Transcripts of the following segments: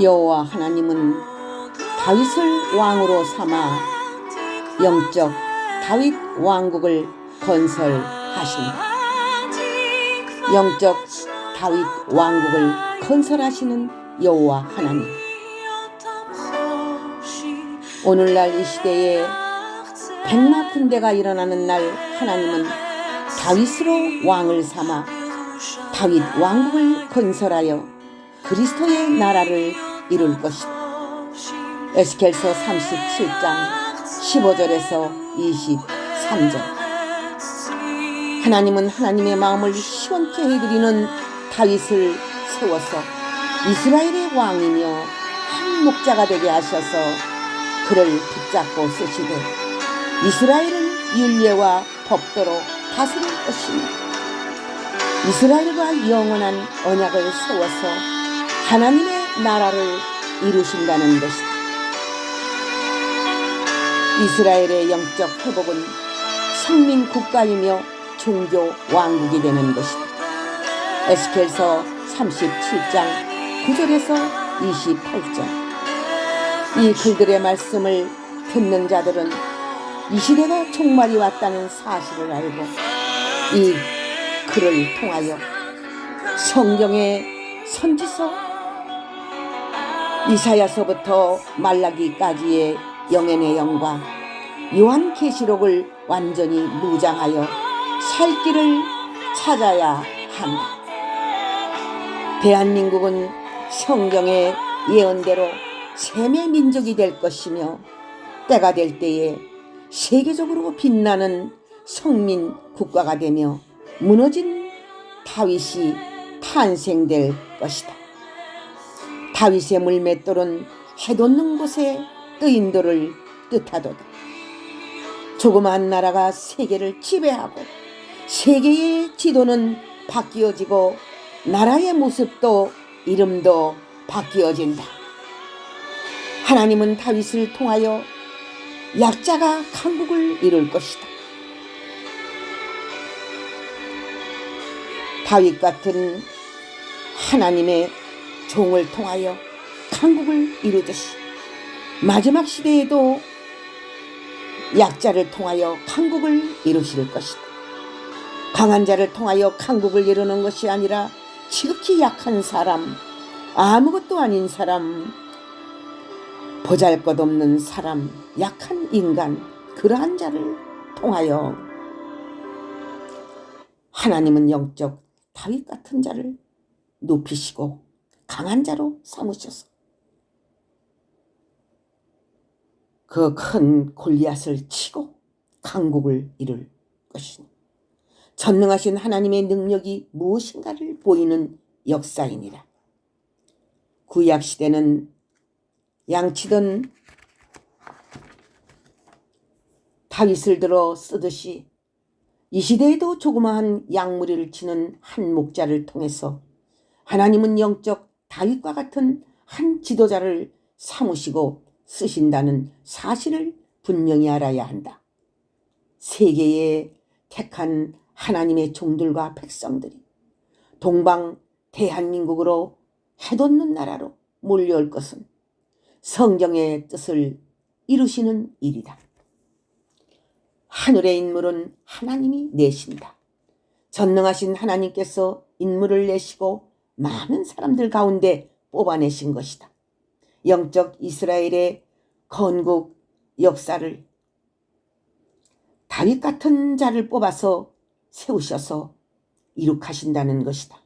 여호와 하나님은 다윗을 왕으로 삼아 영적 다윗 왕국을 건설하신다. 영적 다윗 왕국을 건설하시는 여호와 하나님. 오늘날 이 시대에 백마 군대가 일어나는 날 하나님은 다윗으로 왕을 삼아 다윗 왕국을 건설하여 그리스도의 나라를 이룰 것이다. 에스겔서 37장 15절에서 23절. 하나님은 하나님의 마음을 시원케 해드리는 다윗을 세워서 이스라엘의 왕이며 한 목자가 되게 하셔서 그를 붙잡고 쓰시되 이스라엘은 윤례와 법도로 다스릴 것이며 이스라엘과 영원한 언약을 세워서 하나님의 나라를 이루신다는 것이다. 이스라엘의 영적 회복은 성민 국가이며 종교 왕국이 되는 것이다. 에스겔서 37장 9절에서 28절. 이 글들의 말씀을 듣는 자들은 이 시대가 종말이 왔다는 사실을 알고 이 글을 통하여 성경의 선지서 이사야서부터 말라기까지의 영의 영과 요한계시록을 완전히 무장하여 살 길을 찾아야 한다. 대한민국은 성경의 예언대로 셈의 민족이 될 것이며 때가 될 때에 세계적으로 빛나는 성민 국가가 되며 무너진 다윗이 탄생될 것이다. 다윗의 물맷돌은 해돋는 곳에 뜨인도를 뜻하도다. 조그마한 나라가 세계를 지배하고 세계의 지도는 바뀌어지고 나라의 모습도 이름도 바뀌어진다. 하나님은 다윗을 통하여 약자가 강국을 이룰 것이다. 다윗 같은 하나님의 종을 통하여 강국을 이루듯이 마지막 시대에도 약자를 통하여 강국을 이루실 것이다. 강한 자를 통하여 강국을 이루는 것이 아니라 지극히 약한 사람, 아무것도 아닌 사람, 보잘 것 없는 사람, 약한 인간, 그러한 자를 통하여 하나님은 영적 다윗 같은 자를 높이시고 강한 자로 삼으셔서 그 큰 골리앗을 치고 강국을 이룰 것이니 전능하신 하나님의 능력이 무엇인가를 보이는 역사이니라. 구약 시대는 양치던 다윗을 들어 쓰듯이 이 시대에도 조그마한 양무리를 치는 한 목자를 통해서 하나님은 영적 다윗과 같은 한 지도자를 삼으시고 쓰신다는 사실을 분명히 알아야 한다. 세계에 택한 하나님의 종들과 백성들이 동방 대한민국으로 해돋는 나라로 몰려올 것은 성경의 뜻을 이루시는 일이다. 하늘의 인물은 하나님이 내신다. 전능하신 하나님께서 인물을 내시고 많은 사람들 가운데 뽑아내신 것이다. 영적 이스라엘의 건국 역사를 다윗 같은 자를 뽑아서 세우셔서 이룩하신다는 것이다.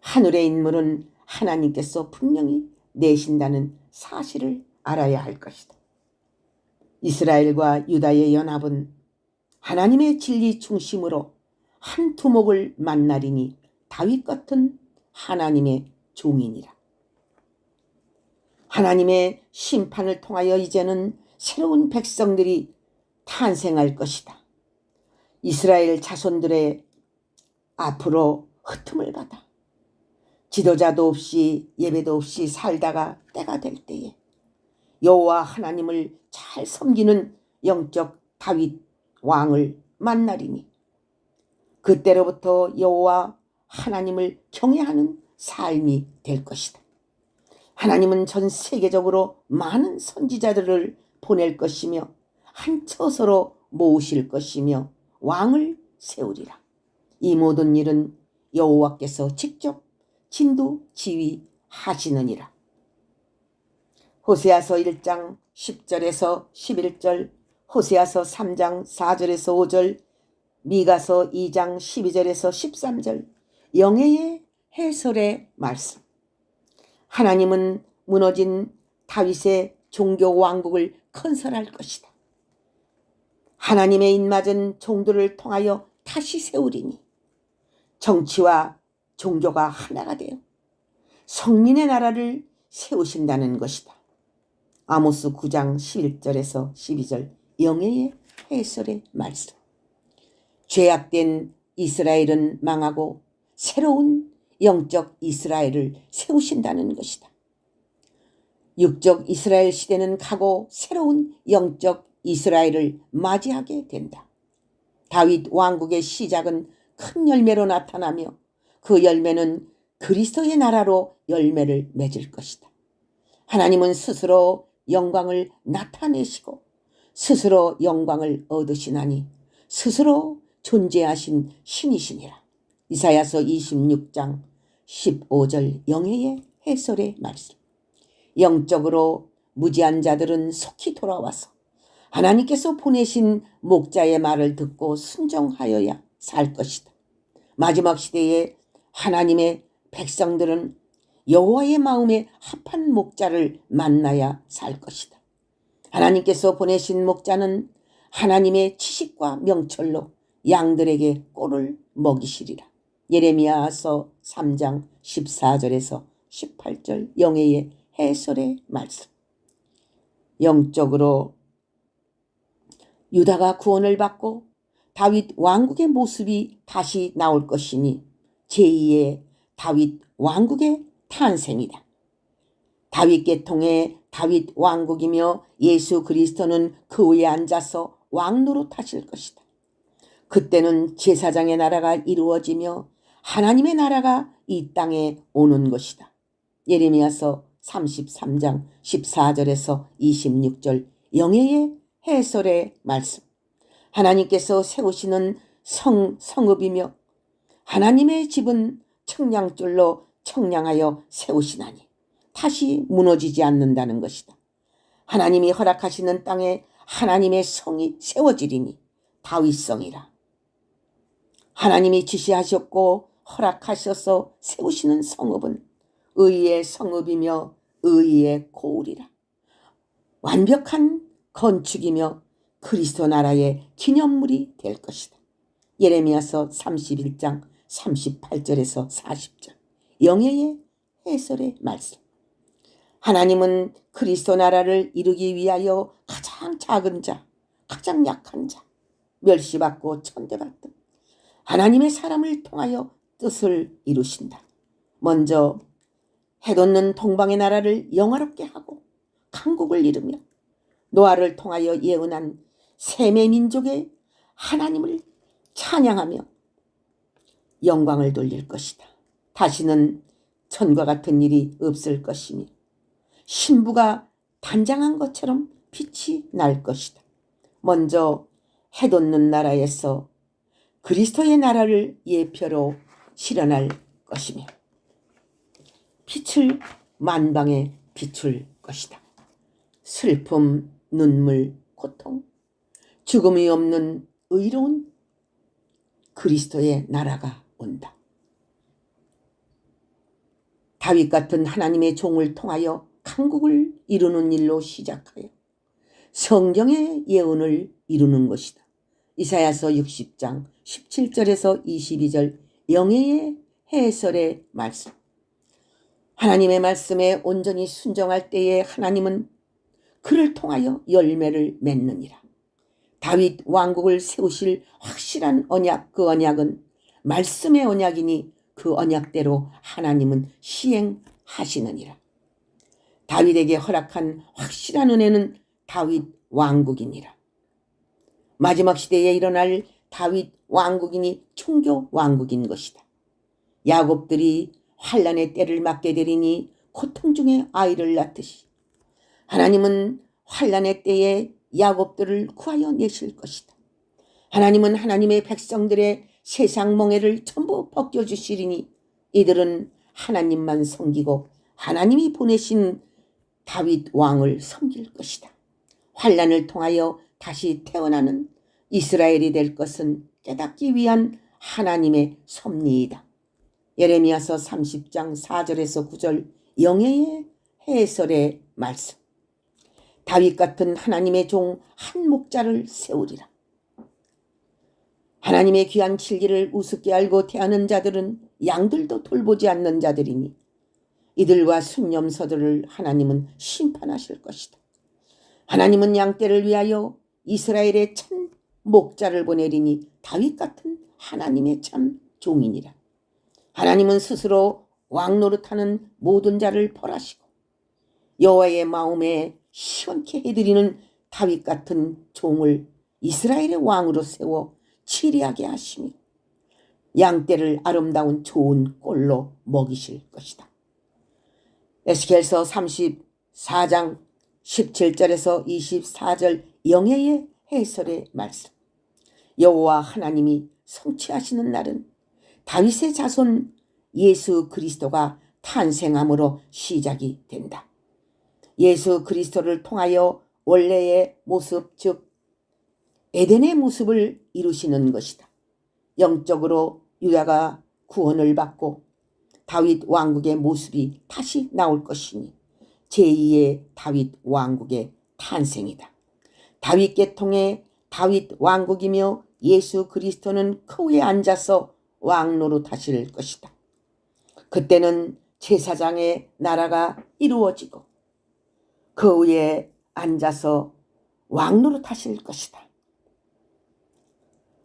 하늘의 인물은 하나님께서 분명히 내신다는 사실을 알아야 할 것이다. 이스라엘과 유다의 연합은 하나님의 진리 중심으로 한 두목을 만나리니 다윗 같은 하나님의 종이니라. 하나님의 심판을 통하여 이제는 새로운 백성들이 탄생할 것이다. 이스라엘 자손들의 앞으로 흩음을 받아 지도자도 없이 예배도 없이 살다가 때가 될 때에 여호와 하나님을 잘 섬기는 영적 다윗 왕을 만나리니 그때로부터 여호와 하나님을 경외하는 삶이 될 것이다. 하나님은 전 세계적으로 많은 선지자들을 보낼 것이며 한 처소로 모으실 것이며 왕을 세우리라. 이 모든 일은 여호와께서 직접 진두 지휘하시느니라. 호세아서 1장 10절에서 11절, 호세아서 3장 4절에서 5절, 미가서 2장 12절에서 13절, 영예의 해설의 말씀. 하나님은 무너진 다윗의 종교 왕국을 건설할 것이다. 하나님의 입맞은 종들을 통하여 다시 세우리니 정치와 종교가 하나가 되어 성민의 나라를 세우신다는 것이다. 아모스 9장 11절에서 12절 영예의 해설의 말씀. 죄악된 이스라엘은 망하고 새로운 영적 이스라엘을 세우신다는 것이다. 육적 이스라엘 시대는 가고 새로운 영적 이스라엘을 맞이하게 된다. 다윗 왕국의 시작은 큰 열매로 나타나며 그 열매는 그리스도의 나라로 열매를 맺을 것이다. 하나님은 스스로 영광을 나타내시고 스스로 영광을 얻으시나니 스스로 존재하신 신이시니라. 이사야서 26장 15절 영예의 해설의 말씀. 영적으로 무지한 자들은 속히 돌아와서 하나님께서 보내신 목자의 말을 듣고 순종하여야 살 것이다. 마지막 시대에 하나님의 백성들은 여호와의 마음에 합한 목자를 만나야 살 것이다. 하나님께서 보내신 목자는 하나님의 지식과 명철로 양들에게 꼴을 먹이시리라. 예레미야서 3장 14절에서 18절 영예의 해설의 말씀. 영적으로 유다가 구원을 받고 다윗 왕국의 모습이 다시 나올 것이니 제2의 다윗 왕국의 탄생이다. 다윗 계 통의 다윗 왕국이며 예수 그리스도는 그 위에 앉아서 왕노로 타실 것이다. 그때는 제사장의 나라가 이루어지며 하나님의 나라가 이 땅에 오는 것이다. 예레미야서 33장 14절에서 26절 영예의 해설의 말씀. 하나님께서 세우시는 성, 성읍이며 하나님의 집은 청량줄로 청량하여 세우시나니 다시 무너지지 않는다는 것이다. 하나님이 허락하시는 땅에 하나님의 성이 세워지리니 다윗성이라. 하나님이 지시하셨고 허락하셔서 세우시는 성읍은 의의 성읍이며 의의 고울이라. 완벽한 건축이며 그리스도 나라의 기념물이 될 것이다. 예레미야서 31장 38절에서 40절. 영예의 해설의 말씀. 하나님은 그리스도 나라를 이루기 위하여 가장 작은 자, 가장 약한 자, 멸시받고 천대받던 하나님의 사람을 통하여 뜻을 이루신다. 먼저 해돋는 동방의 나라를 영화롭게 하고 강국을 이루며 노아를 통하여 예언한 셈의 민족의 하나님을 찬양하며 영광을 돌릴 것이다. 다시는 전과 같은 일이 없을 것이며 신부가 단장한 것처럼 빛이 날 것이다. 먼저 해돋는 나라에서 그리스도의 나라를 예표로 실현할 것이며 빛을 만방에 비출 것이다. 슬픔, 눈물, 고통, 죽음이 없는 의로운 그리스도의 나라가 온다. 다윗 같은 하나님의 종을 통하여 강국을 이루는 일로 시작하여 성경의 예언을 이루는 것이다. 이사야서 60장 17절에서 22절 영예의 해설의 말씀. 하나님의 말씀에 온전히 순종할 때에 하나님은 그를 통하여 열매를 맺느니라. 다윗 왕국을 세우실 확실한 언약 그 언약은 말씀의 언약이니 그 언약대로 하나님은 시행하시느니라. 다윗에게 허락한 확실한 은혜는 다윗 왕국이니라. 마지막 시대에 일어날 다윗 왕국이니 총교 왕국인 것이다. 야곱들이 환란의 때를 맞게 되리니 고통 중에 아이를 낳듯이 하나님은 환란의 때에 야곱들을 구하여 내실 것이다. 하나님은 하나님의 백성들의 세상 멍해를 전부 벗겨주시리니 이들은 하나님만 섬기고 하나님이 보내신 다윗 왕을 섬길 것이다. 환란을 통하여 다시 태어나는 이스라엘이 될 것은 깨닫기 위한 하나님의 섭리이다. 예레미야서 30장 4절에서 9절 영예의 해설의 말씀. 다윗 같은 하나님의 종 한 목자를 세우리라. 하나님의 귀한 칠기를 우습게 알고 대하는 자들은 양들도 돌보지 않는 자들이니 이들과 순념서들을 하나님은 심판하실 것이다. 하나님은 양떼를 위하여 이스라엘의 참 목자를 보내리니 다윗 같은 하나님의 참 종이니라. 하나님은 스스로 왕 노릇하는 모든 자를 벌하시고 여호와의 마음에 시원케 해드리는 다윗 같은 종을 이스라엘의 왕으로 세워 치리하게 하시며 양떼를 아름다운 좋은 꼴로 먹이실 것이다. 에스겔서 34장 17절에서 24절 영예의 해설의 말씀. 여호와 하나님이 성취하시는 날은 다윗의 자손 예수 그리스도가 탄생함으로 시작이 된다. 예수 그리스도를 통하여 원래의 모습 즉 에덴의 모습을 이루시는 것이다. 영적으로 유다가 구원을 받고 다윗 왕국의 모습이 다시 나올 것이니 제2의 다윗 왕국의 탄생이다. 다윗 계통의 다윗 왕국이며 예수 그리스도는 그 위에 앉아서 왕 노릇하실 것이다. 그때는 제사장의 나라가 이루어지고 그 위에 앉아서 왕 노릇하실 것이다.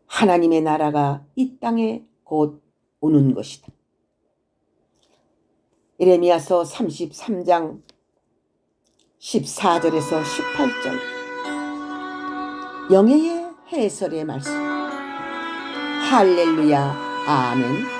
하나님의 나라가 이 땅에 곧 오는 것이다. 이레미야서 33장 14절에서 18절. 영예의 해설의 말씀. 할렐루야. 아멘